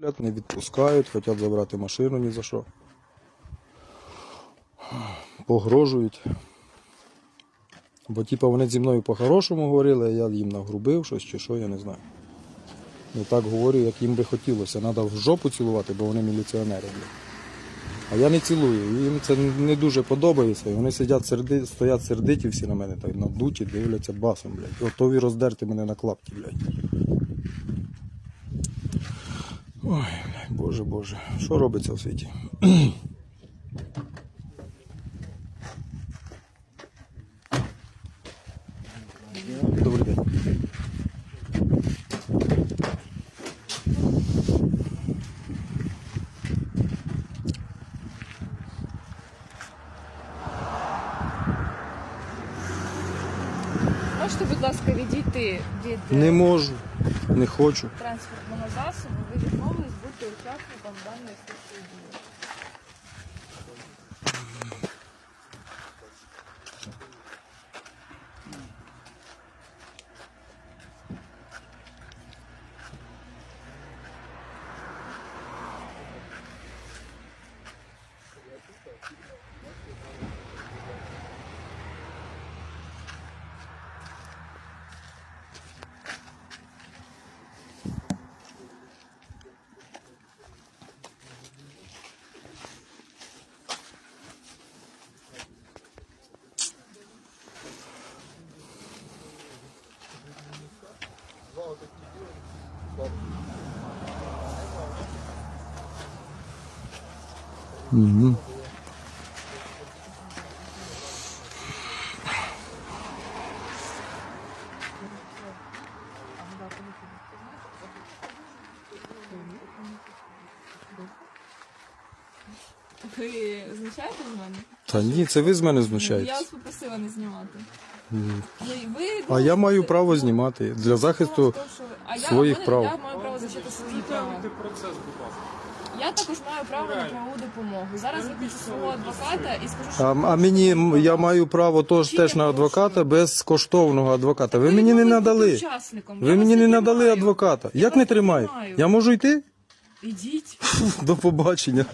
Не відпускають, хочуть забрати машину ні за що. Погрожують. Бо типа вони зі мною по-хорошому говорили, а я їм нагрубив щось чи що, я не знаю. Не так говорю, як їм би хотілося. Треба в жопу цілувати, бо вони міліціонери. А я не цілую. Їм це не дуже подобається. І вони сидять серди, стоять сердиті всі на мене, так надуті, дивляться басом, блядь. Готові роздерти мене на клапті, блядь. Ой, боже, боже. Що робиться в світі? Добрий день. Можете, будь ласка, відійти від Не можу, не хочу. транспортного засобу. Ви відмовились бути учасником даної слідчої Угу. Ви знущаєте з мене? Та ні, це ви з мене Я вас попросила не знімати. Ну, і ви, А я маю право знімати для захисту. а я, своїх мене- прав. Я маю право захистити свої права. Я також маю право на правову допомогу. Зараз виключу свого адвоката і скажу, що А, а мені м, я маю право тож теж на адвоката безкоштовного адвоката. Ви мені не відмовились бути надали. учасником. Ви мені не надали тримаю. адвоката. Як вас не тримаю? тримаю. Я можу йти? Ідіть. До побачення.